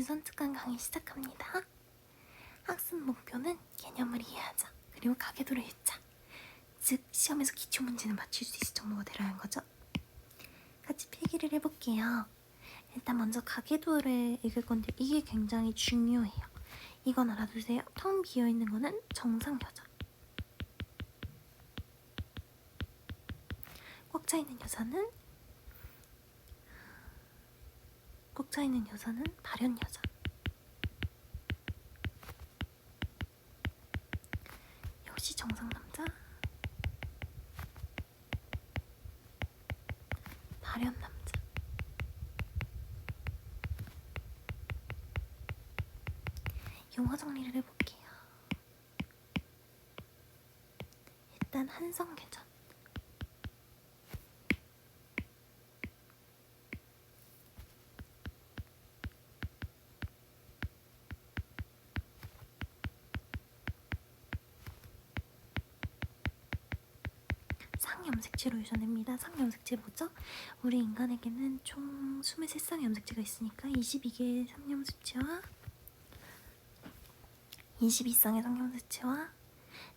유선 특강 강의 시작합니다. 학습 목표는 개념을 이해하자. 그리고 가계도를 읽자. 즉 시험에서 기초 문제는 맞출 수 있을 정도가 되려 하는 거죠. 같이 필기를 해볼게요. 일단 먼저 가계도를 읽을 건데 이게 굉장히 중요해요. 이건 알아두세요. 텅 비어 있는 거는 정상 여자. 꽉 차 있는 여자는 꽉차 있는 여자는 발현 여자. 역시 정상 남자. 발현 남자. 용어 정리를 해볼게요. 일단 한성 계전. 상염색체로 유전됩니다. 상염색체 뭐죠? 우리 인간에게는 총 23쌍의 염색체가 있으니까 22개의 상염색체와 22쌍의 성염색체와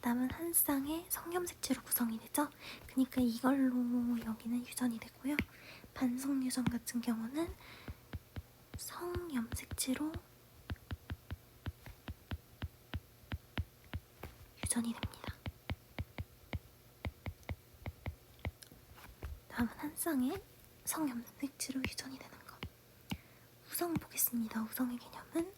남은 한 쌍의 성염색체로 구성이 되죠. 그러니까 이걸로 여기는 유전이 되고요. 반성 유전 같은 경우는 성염색체로 유전이 됩니다. 남은 한 쌍의 성염색체로 유전이 되는 것. 우성 보겠습니다. 우성의 개념은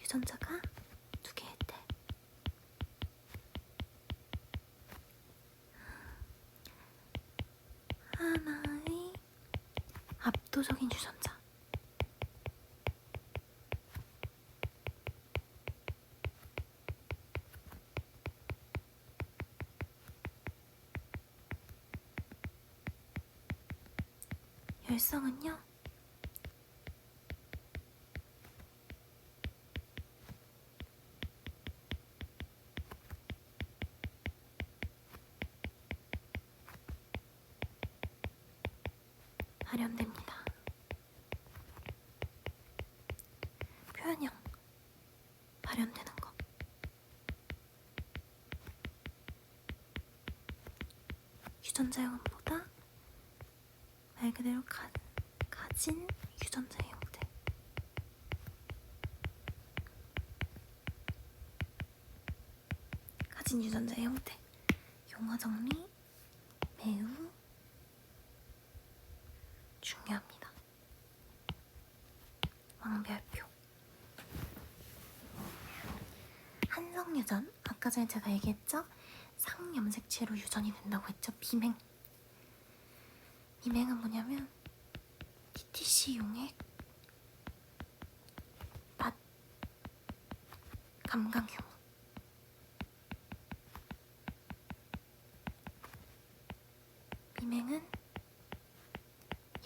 유전자가 두 개일 때 하나의 압도적인 유전자 열성은요 발현됩니다. 표현형 발현되는 거. 유전자형보다 말 그대로 가, 가 진 유전자의 형태. 가진 유전자의 형태. 용어 정리 매우 중요합니다. 왕별표. 한성유전, 아까 전에 제가 얘기했죠? 상염색체로 유전이 된다고 했죠? 비맹. 비맹은 뭐냐면 TTC 용액 맛 효모. 비맹은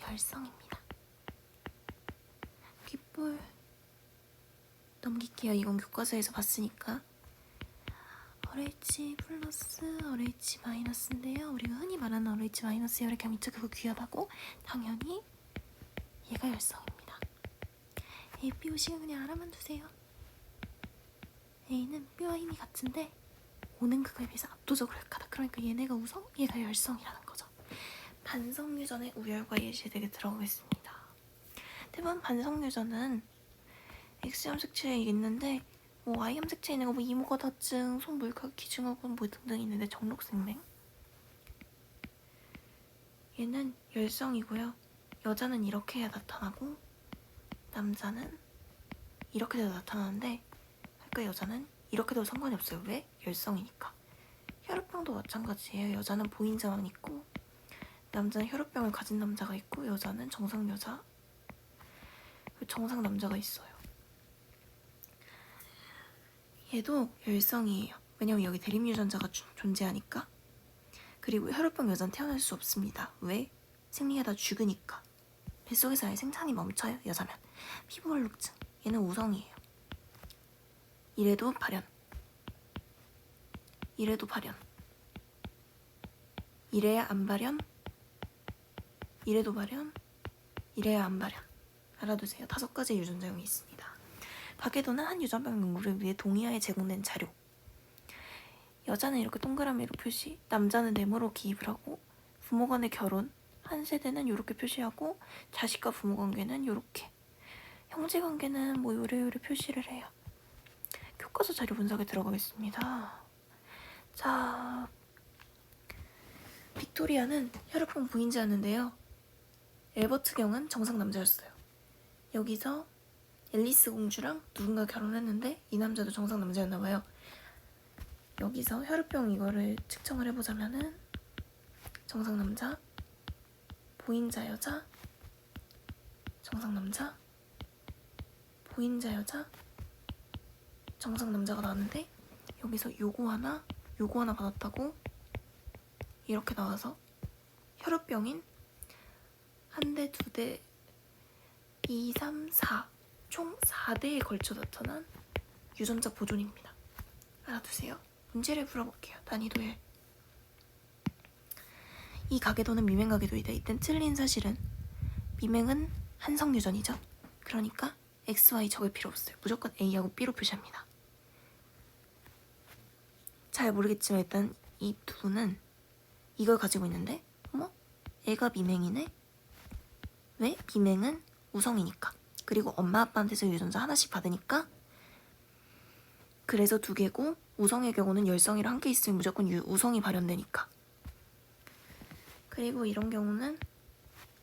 열성입니다. 귓볼 넘길게요. 이건 교과서에서 봤으니까. RH 플러스 RH 마이너스인데요. 우리가 흔히 말하는 RH 마이너스 혈액 경이체 그거 귀하다고 당연히 얘가 열성입니다. A, B, O, C는 그냥 알아만 두세요. A는 B와 힘이 같은데 O는 그거에 비해서 압도적으로 약하다. 그러니까 얘네가 우성, 얘가 열성이라는 거죠. 반성유전의 우열과 예시되게 들어가겠습니다. 대부분 반성유전은 X염색체에 있는데 뭐 Y염색체에 있는 거뭐 이모가 다증, 손물가 기증후군 뭐 등등 있는데 정록생맹 얘는 열성이고요. 여자는 이렇게 나타나고 남자는 이렇게 돼도 나타나는데 그러니까 여자는 이렇게 돼도 상관이 없어요. 왜? 열성이니까. 혈압병도 마찬가지예요. 여자는 보인 자만 있고 남자는 혈압병을 가진 남자가 있고 여자는 정상 여자 그 정상 남자가 있어요. 얘도 열성이에요. 왜냐면 여기 대립 유전자가 주- 존재하니까. 그리고 혈압병 여자는 태어날 수 없습니다. 왜? 생리하다 죽으니까. 뱃속에서 아예 생산이 멈춰요. 여자면. 피부 얼룩증. 얘는 우성이에요. 이래도 발현. 이래도 발현. 이래야 안 발현. 이래도 발현. 이래야 안 발현. 알아두세요. 다섯 가지 유전자형이 있습니다. 박해도는 한 유전병 연구를 위해 동의하에 제공된 자료. 여자는 이렇게 동그라미로 표시, 남자는 네모로 기입을 하고 부모 간의 결혼, 한 세대는 이렇게 표시하고 자식과 부모 관계는 이렇게 형제 관계는 뭐 요래요래 표시를 해요. 교과서 자료 분석에 들어가겠습니다. 자, 빅토리아는 혈액형 부인자였는데요. 엘버트 경은 정상 남자였어요. 여기서 앨리스 공주랑 누군가 결혼했는데 이 남자도 정상 남자였나 봐요. 여기서 혈액병 이거를 측정을 해보자면은 정상 남자, 보인자 여자, 정상 남자, 보인자 여자, 정상 남자가 나왔는데 여기서 요거 하나, 요거 하나 받았다고 이렇게 나와서 혈압병인 한 대, 두 대, 2, 3, 4. 총 4대에 걸쳐 나타난 유전자 보존입니다. 알아두세요. 문제를 풀어볼게요. 난이도 1. 이 가계도는 미맹 가계도이다. 이땐 틀린 사실은 미맹은 한성 유전이죠. 그러니까 X, Y 적을 필요 없어요. 무조건 A하고 B로 표시합니다. 잘 모르겠지만 일단 이 두는 이걸 가지고 있는데 어머? 애가 미맹이네? 왜? 미맹은 우성이니까. 그리고 엄마 아빠한테서 유전자 하나씩 받으니까 그래서 두 개고 우성의 경우는 열성이랑 함께 있으면 무조건 유, 우성이 발현되니까. 그리고 이런 경우는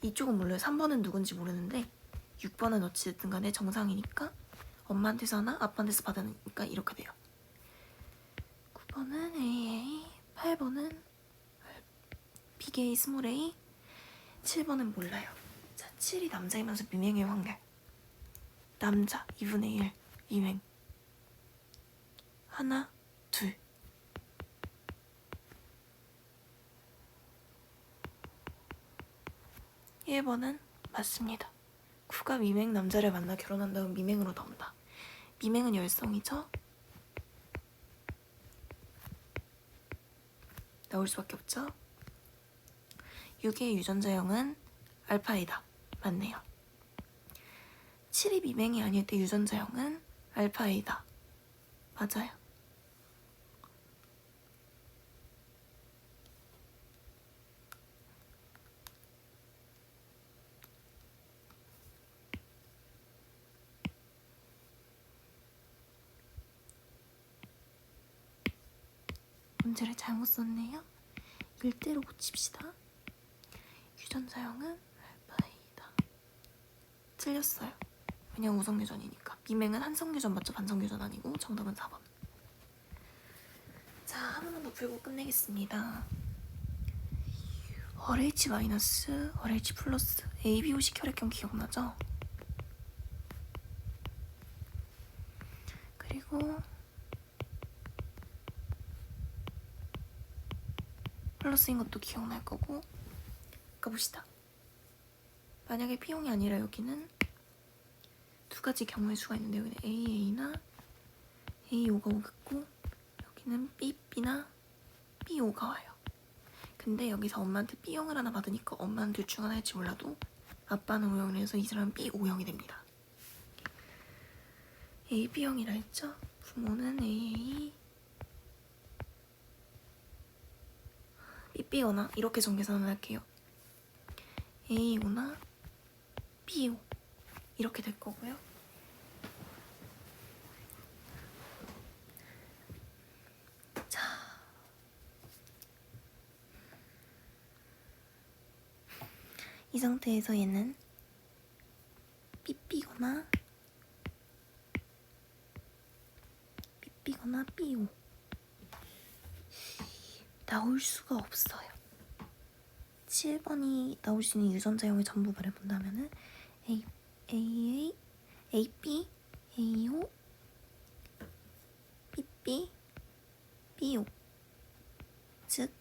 이쪽은 몰라요. 3번은 누군지 모르는데 6번은 어찌됐든 간에 정상이니까 엄마한테서 하나 아빠한테서 받으니까 이렇게 돼요. 9번은 AA, 8번은 비게이 스몰 A, 7번은 몰라요. 자, 7이 남자이면서 미맹의 확률. 남자 2분의 1 미맹. 하나, 둘. 일번은 맞습니다. 구가 미맹 남자를 만나 결혼한 다음 미맹으로 나온다. 미맹은 열성이죠? 나올 수밖에 없죠? 6의 유전자형은 알파이다. 맞네요. 7이 미맹이 아닐 때 유전자형은 알파이다. 맞아요. 문제를 잘못 썼네요. 일대로 고칩시다. 유전자형은 알파이다. 틀렸어요. 왜냐면 우성유전이니까. 미맹은 한성유전 맞죠? 반성유전 아니고 정답은 4번. 자, 하나만 더 풀고 끝내겠습니다. RH RH 플러스, ABO식 혈액형 기억나죠? 그리고 플러스인 것도 기억날 거고 가봅시다. 만약에 B형이 아니라 여기는 두 가지 경우의 수가 있는데 여기는 AA나 AO가 오겠고 여기는 BB나 BO가 와요. 근데 여기서 엄마한테 B형을 하나 받으니까 엄마는 둘 중 하나일지 몰라도 아빠는 O형을 해서 이 사람은 BO형이 됩니다. AB형이라 했죠? 부모는 AA 삐삐거나 이렇게 전개선을 할게요. A오나 B오 이렇게 될 거고요. 자, 이 상태에서 얘는 삐삐거나 삐삐거나 삐오 나올 수가 없어요. 7번이 나올 수 있는 유전자형을 전부 말해본다면은 A, AA, AB, AO, BB, BO 즉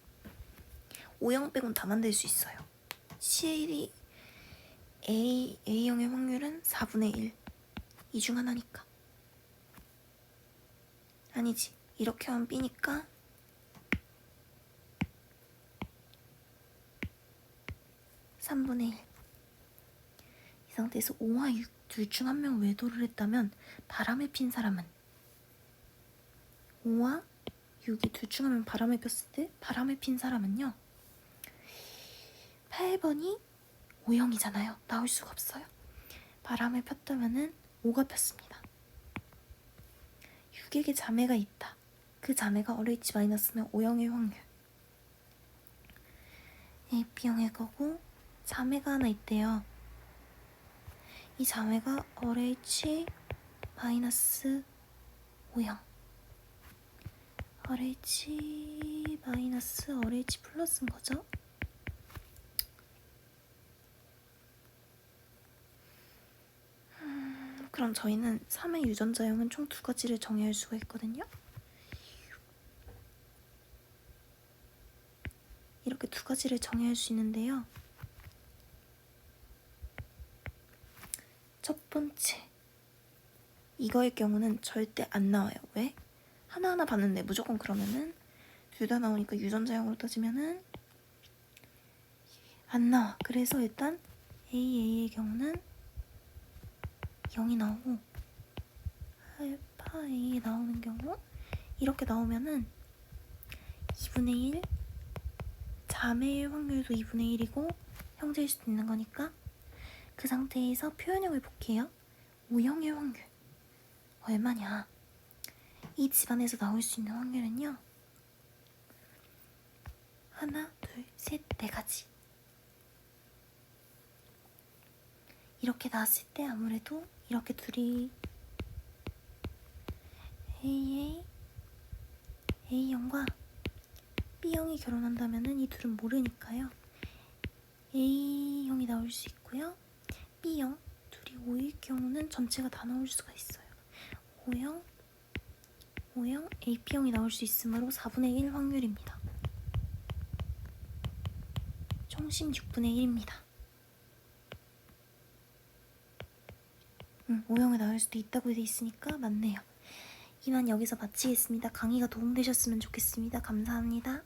O형 빼곤 다 만들 수 있어요. CL이 A, A형의 확률은 4분의 1. 이 중 하나니까. 아니지. 이렇게 하면 B니까 삼분의 일. 상태에서 5와 6 둘 중 한 명 외도를 했다면 바람을 핀 사람은? 5와 6이 둘 중 한 명 바람을 폈을 때 바람을 핀 사람은요? 8번이 O형이잖아요. 나올 수가 없어요. 바람을 폈다면은 5가 폈습니다. 6에게 자매가 있다. 그 자매가 RH 마이너스면 O형의 확률. AB형일 거고 자매가 하나 있대요 이 자매가 RH 마이너스 5형 RH 마이너스 RH 플러스인 거죠? 음, 그럼 저희는 3의 유전자형은 총 두 가지를 정의할 수가 있거든요. 이렇게 두 가지를 정의할 수 있는데요. 이거의 경우는 절대 안 나와요. 왜? 하나하나 봤는데 무조건 그러면은 둘 다 나오니까 유전자형으로 따지면은 안 나와. 그래서 일단 AA의 경우는 0이 나오고 알파 A 나오는 경우 이렇게 나오면은 2분의 1 자매의 확률도 2분의 1이고 형제일 수도 있는 거니까 그 상태에서 표현형을 볼게요. O형의 확률 얼마냐? 이 집안에서 나올 수 있는 확률은요. 하나, 둘, 셋, 네 가지. 이렇게 나왔을 때 아무래도 이렇게 둘이 AA, A형과 B형이 결혼한다면은 이 둘은 모르니까요. A형이 나올 수 있고요. B형 둘이 5일 경우는 전체가 다 나올 수가 있어요. O형, O형, AP형이 나올 수 있으므로 4분의 1 확률입니다. 총 16분의 1입니다. 응, O형이 나올 수도 있다고 돼 있으니까 맞네요. 이만 여기서 마치겠습니다. 강의가 도움되셨으면 좋겠습니다. 감사합니다.